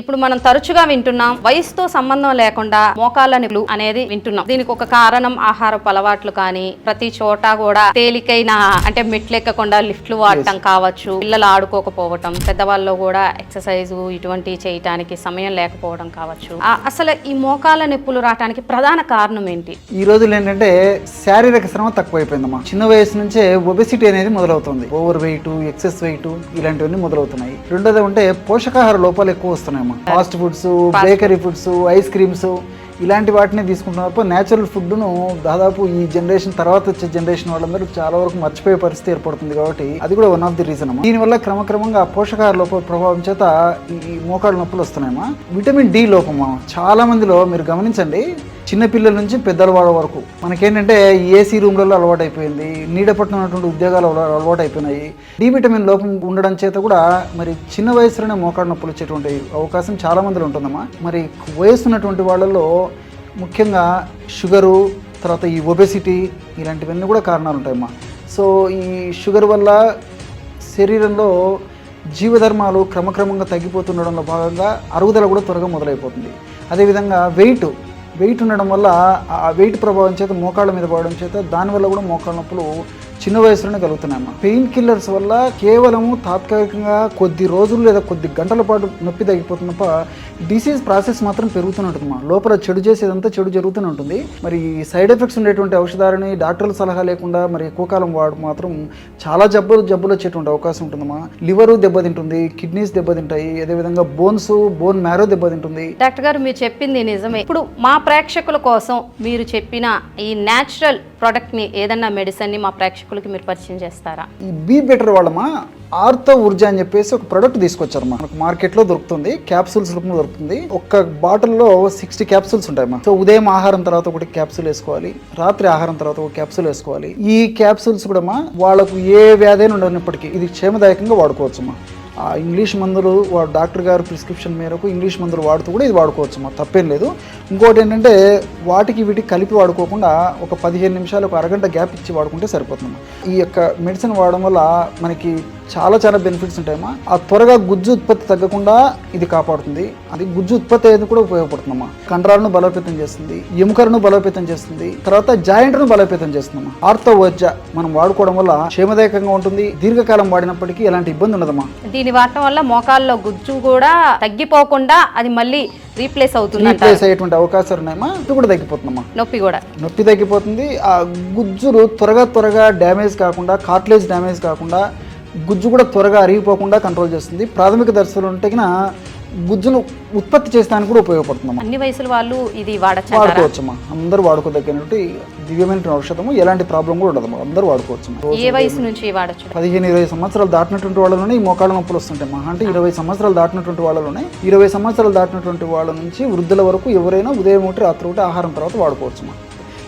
ఇప్పుడు మనం తరచుగా వింటున్నాం వయసుతో సంబంధం లేకుండా మోకాళ్ళ నొప్పులు అనేది వింటున్నాం. దీనికి ఒక కారణం ఆహారపు అలవాట్లు కానీ ప్రతి చోట కూడా తేలికైన అంటే మెట్లు ఎక్కకుండా లిఫ్ట్లు వాడటం కావచ్చు పిల్లలు ఆడుకోకపోవటం పెద్దవాళ్ళు కూడా ఎక్సర్సైజ్ ఇటువంటివి చేయటానికి సమయం లేకపోవడం కావచ్చు. అసలు ఈ మోకాళ్ళ నొప్పులు రావడానికి ప్రధాన కారణం ఏంటి? ఈ రోజుల్లో ఏంటంటే శారీరక శ్రమ తక్కువైపోయిందమ్మా. చిన్న వయసు నుంచే ఒబెసిటీ అనేది మొదలవుతుంది. ఓవర్ వెయిట్ ఎక్సెస్ వెయిట్ ఇలాంటివన్నీ మొదలవుతున్నాయి. రెండోది అంటే పోషకాహార లోపాలు ఎక్కువ వస్తున్నాయమ్మా fast foods bakery foods ice creams ఇలాంటి వాటిని తీసుకుంటున్నప్పుడు న్యాచురల్ ఫుడ్ను దాదాపు ఈ జనరేషన్ తర్వాత వచ్చే జనరేషన్ వాళ్ళందరూ చాలా వరకు మర్చిపోయే పరిస్థితి ఏర్పడుతుంది కాబట్టి అది కూడా వన్ ఆఫ్ ది రీజన్ అమ్మా. దీనివల్ల క్రమక్రమంగా పోషకాహార లోప ప్రభావం చేత ఈ మోకాళ్ళ నొప్పులు వస్తున్నాయమ్మా. విటమిన్ డి లోపమా చాలా మందిలో మీరు గమనించండి చిన్నపిల్లల నుంచి పెద్దల వాళ్ళ వరకు. మనకేంటంటే ఏసీ రూమ్లలో అలవాటు అయిపోయింది నీడ ఉద్యోగాలు అలవాటు అయిపోయినాయి డి విటమిన్ లోపం ఉండడం చేత కూడా మరి చిన్న వయసులోనే మోకాడు నొప్పులు వచ్చేటువంటి అవకాశం చాలా మందిలో ఉంటుందమ్మా. మరి వయసు ఉన్నటువంటి వాళ్ళలో ముఖ్యంగా షుగరు తర్వాత ఈ ఒబెసిటీ ఇలాంటివన్నీ కూడా కారణాలు ఉంటాయమ్మా. సో ఈ షుగర్ వల్ల శరీరంలో జీవధర్మాలు క్రమక్రమంగా తగ్గిపోతుండడంలో భాగంగా అరుగుదల కూడా త్వరగా మొదలైపోతుంది. అదేవిధంగా వెయిట్ వెయిట్ ఉండడం వల్ల ఆ వెయిట్ ప్రభావం చేత మోకాళ్ళ మీద పడడం చేత దానివల్ల కూడా మోకాళ్ళ నొప్పులు చిన్న వయసులోనే కలుగుతున్నాయమ్మా. పెయిన్ కిల్లర్స్ వల్ల కేవలము తాత్కాలికంగా కొద్ది రోజులు లేదా కొద్ది గంటల పాటు నొప్పి తగ్గిపోతున్న డిసీజ్ ప్రాసెస్ మాత్రం పెరుగుతూనే ఉంటుందమ్మా. లోపల చెడు చేసేదంతా చెడు జరుగుతూనే ఉంటుంది. మరి సైడ్ ఎఫెక్ట్స్ ఉండేటువంటి ఔషధాలని డాక్టర్ల సలహా లేకుండా మరి ఎక్కువ కాలం వాడు మాత్రం చాలా జబ్బులు జబ్బులు వచ్చేటువంటి అవకాశం ఉంటుందమ్మా. లివరు దెబ్బతింటుంది కిడ్నీస్ దెబ్బతింటాయి అదేవిధంగా బోన్స్ బోన్ మ్యారో దెబ్బతింటుంది. డాక్టర్ గారు మీరు చెప్పింది నిజమే. ఇప్పుడు మా ప్రేక్షకుల కోసం మీరు చెప్పిన ఈ న్యాచురల్ ప్రోడక్ట్ని ఏదన్నా మెడిసిన్ని మా ప్రేక్షకులకి మీరు పరిచయం చేస్తారా? ఈ బీ బెటర్ వాళ్ళమా? ఆర్తో ఊర్జా అని చెప్పేసి ఒక ప్రొడక్ట్ తీసుకొచ్చారు మనకు మార్కెట్లో దొరుకుతుంది క్యాప్సూల్స్ రూపంలో దొరుకుతుంది. ఒక్క బాటిల్లో సిక్స్టీ క్యాప్సూల్స్ ఉంటాయమ్మా. సో ఉదయం ఆహారం తర్వాత ఒకటి క్యాప్సూల్ వేసుకోవాలి రాత్రి ఆహారం తర్వాత ఒక క్యాప్సూల్ వేసుకోవాలి. ఈ క్యాప్సూల్స్ కూడా మా వాళ్ళకు ఏ వ్యాధైనా ఉండనప్పటికీ ఇది క్షేమదాయకంగా వాడుకోవచ్చమ్మా. ఆ ఇంగ్లీష్ మందులు వా- డాక్టర్ గారు ప్రిస్క్రిప్షన్ మేరకు ఇంగ్లీష్ మందులు వాడుతూ కూడా ఇది వాడుకోవచ్చు మా తప్పేం లేదు. ఇంకోటి ఏంటంటే వాటికి వీటికి కలిపి వాడుకోకుండా ఒక పదిహేను నిమిషాలు ఒక అరగంట గ్యాప్ ఇచ్చి వాడుకుంటే సరిపోతుంది. ఈ యొక్క మెడిసిన్ వాడడం వల్ల మనకి చాలా చాలా బెనిఫిట్స్ ఉంటాయమ్మా. ఆ త్వరగా గుజ్జు ఉత్పత్తి తగ్గకుండా ఇది కాపాడుతుంది. అది గుజ్జు ఉత్పత్తి అయ్యేది కూడా ఉపయోగపడుతుందమ్మా. కండరాలను బలోపేతం చేస్తుంది ఎముకలను బలోపేతం చేస్తుంది తర్వాత జాయింట్ను బలోపేతం చేస్తుందమ్మా. ఆర్థో వర్జ మనం వాడుకోవడం వల్ల క్షేమదాయకంగా ఉంటుంది. దీర్ఘకాలం వాడినప్పటికీ ఎలాంటి ఇబ్బంది ఉండదమ్మా. దీని వాడటం వల్ల మోకాల్లో గుజ్జు కూడా తగ్గిపోకుండా అది మళ్ళీ రీప్లేస్ అవుతుంది రీప్లేస్ అయ్యేటువంటి అవకాశాలు ఉన్నాయమ్మా. ఇది కూడా తగ్గిపోతుందమ్మా. నొప్పి కూడా. నొప్పి తగ్గిపోతుంది. ఆ గుజ్జులు త్వరగా త్వరగా డ్యామేజ్ కాకుండా కార్ట్లేజ్ డ్యామేజ్ కాకుండా గుజ్జు కూడా త్వరగా అరిగిపోకుండా కంట్రోల్ చేస్తుంది. ప్రాథమిక దశలో ఉంటే గుజ్జును ఉత్పత్తి చేసడానికి కూడా ఉపయోగపడుతుందమ్మా. అన్ని వయసుల వాళ్ళు ఇది వాడచ్చు వాడుకోవచ్చమ్మా. అందరూ వాడుకోదగినటువంటి దివ్యమైన ఔషధము. ఎలాంటి ప్రాబ్లం కూడా ఉండదమ్మా. అందరూ వాడుకోవచ్చమ్మా. ఏ వయసు నుంచి వాడచ్చు? పదిహేను ఇరవై సంవత్సరాలు దాటినటువంటి వాళ్ళలోనే ఈ మోకాళ్ళ నొప్పులు వస్తుంటాయి మహా అంటే ఇరవై సంవత్సరాలు దాటినటువంటి వాళ్ళలోనే ఇరవై సంవత్సరాలు దాటినటువంటి వాళ్ళ నుంచి వృద్ధుల వరకు ఎవరైనా ఉదయం ఒకటి రాత్రి ఒకటి ఆహారం తర్వాత వాడుకోవచ్చమ్మా.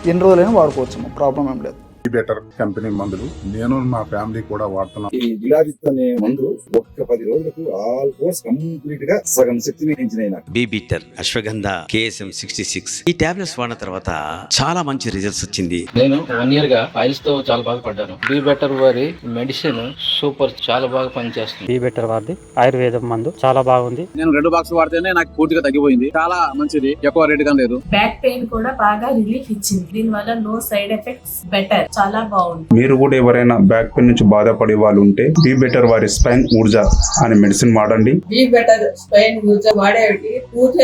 ఎన్ని రోజులైనా వాడుకోవచ్చమ్మా. ప్రాబ్లం ఏం లేదు. బెటర్ కంపెనీ మందులు. నేను మా ఫ్యామిలీ కూడా వాడుతున్నాం. ఈ విలాజిత్ అనే మందు ఒక్క పది రోజులకు ఆల్మోస్ట్ కంప్లీట్గా సగం శక్తిని పెంచినాయి నాకు B better Ashwagandha KSM sixty six. ఈ టాబ్లెట్స్ వాడిన తర్వాత చాలా మంచి రిజల్ట్స్ వచ్చింది. నేను వన్ ఇయర్గా ఫైల్స్తో చాలా బాధపడ్డాను బీ బెటర్ వారి మెడిసిన్ సూపర్ చాలా బాగా పనిచేస్తుంది. ఈ బెటర్ వారిది ఆయుర్వేదం మందు. చాలా బాగుంది. నేను రెండు బాక్స్ వాడితేనే నాకు పూర్తిగా తగ్గిపోయింది. చాలా మంచిది. ఎక్కువ రేట్గా లేదు. బ్యాక్ పెయిన్ కూడా బాగా రిలీఫ్ ఇచ్చింది. దీని వల్ల నో సైడ్ ఎఫెక్ట్స్ బెటర్ చాలా బాగుంది. మీరు కూడా ఎవరైనా బ్యాక్ పెయిన్ నుంచి బాధపడే వాళ్ళు ఉంటే బీ బెటర్ వారి స్పైన్ ఊర్జా అనే మెడిసిన్ వాడండి. బీ బెటర్ స్పైన్ యూజ్ వాడేవి పూర్తి